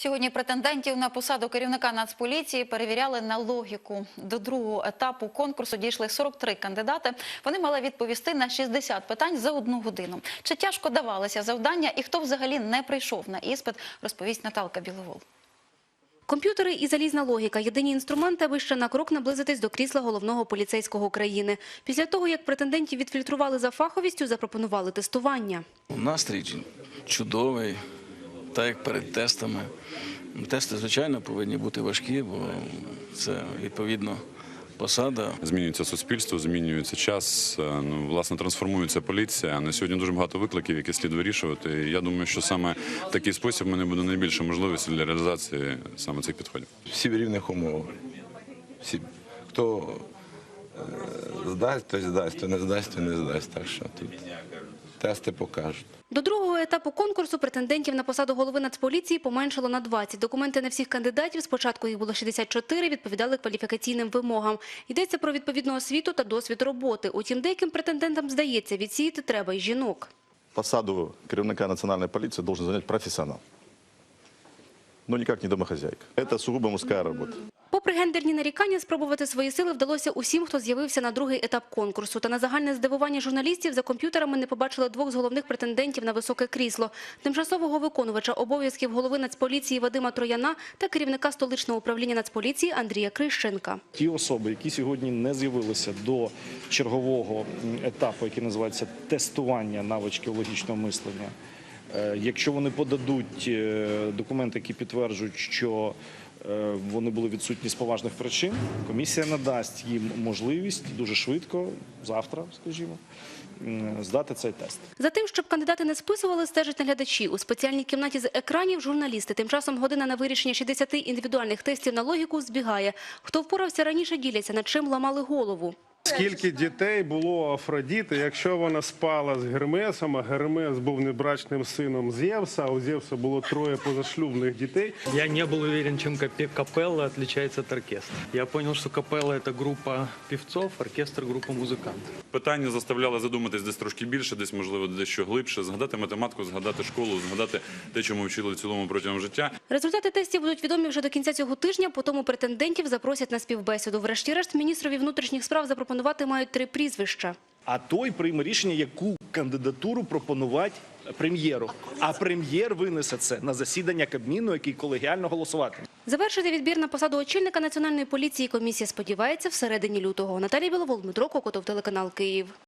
Сьогодні претендентів на посаду керівника Нацполіції перевіряли на логіку. До другого етапу конкурсу дійшли 43 кандидати. Вони мали відповісти на 60 питань за одну годину. Чи тяжко давалися завдання і хто взагалі не прийшов на іспит, розповість Наталка Біловол. Комп'ютери і залізна логіка – єдині інструменти, аби ще на крок наблизитись до крісла головного поліцейського України. Після того, як претендентів відфільтрували за фаховістю, запропонували тестування. Настрій чудовий, так як перед тестами. Тести, звичайно, повинні бути важкі, бо це відповідно посада. Змінюється суспільство, змінюється час. е, Ну власне трансформується поліція. На сьогодні дуже багато викликів, які слід вирішувати. І я думаю, що саме такий спосіб в мене буде найбільше можливості для реалізації саме цих підходів. всі в рівних умовах. Всі, хто е, здасть, той здасть, хто не здасть, той не здасть. Так що тут тести покажуть. До другого етапу конкурсу претендентів на посаду голови Нацполіції поменшало на 20. Документи на всіх кандидатів, спочатку їх було 64, відповідали кваліфікаційним вимогам. Йдеться про відповідну освіту та досвід роботи. Утім, деяким претендентам здається, відсіяти треба й жінок. посаду керівника национальной полиции должен занять профессионал. Но никак не домохозяйка. Это сугубо мужская работа. Гендерні нарікання, спробувати свої сили вдалося усім, хто з'явився на другий етап конкурсу. Та на загальне здивування журналістів за комп'ютерами не побачили двох з головних претендентів на високе крісло – тимчасового виконувача обов'язків голови Нацполіції Вадима Трояна та керівника столичного управління Нацполіції Андрія Крищенка. Ті особи, які сьогодні не з'явилися до чергового етапу, який називається тестування навички логічного мислення, е, якщо вони подадуть е, документи, які підтверджують, що вони були відсутні з поважних причин, комісія надасть їм можливість дуже швидко, завтра, скажімо, здати цей тест. За тим, щоб кандидати не списували, стежать наглядачі. У спеціальній кімнаті з екранів журналісти. Тим часом година на вирішення 60 індивідуальних тестів на логіку збігає. Хто впорався раніше, діляться, над чим ламали голову. Скільки дітей було у Афродіти, якщо вона спала з Гермесом, а Гермес був небрачним сином Зевса, а у Зевса було троє позашлюбних дітей. Я не был уверен, чем капе- капелла отличается от оркестра. Я понял, что капелла – это группа певцов, оркестр – группа музыкантов. Питання заставляли задуматись десь трошки більше, десь можливо дещо глибше, згадати математику, згадати школу, згадати те, чому вчили в цілому протягом життя. Результати тестів будуть відомі вже до кінця цього тижня, по тому претендентів запросять на співбесіду. Врешті-решт, міністрові внутрішніх справ запропонувати мають три прізвища. А той прийме рішення, яку кандидатуру пропонувати прем'єру. А прем'єр винесе це на засідання Кабміну, який колегіально голосуватиме. Завершити відбір на посаду очільника Національної поліції комісія сподівається всередині лютого. Наталія Біловол, Дмитро Кокотов, телеканал Київ.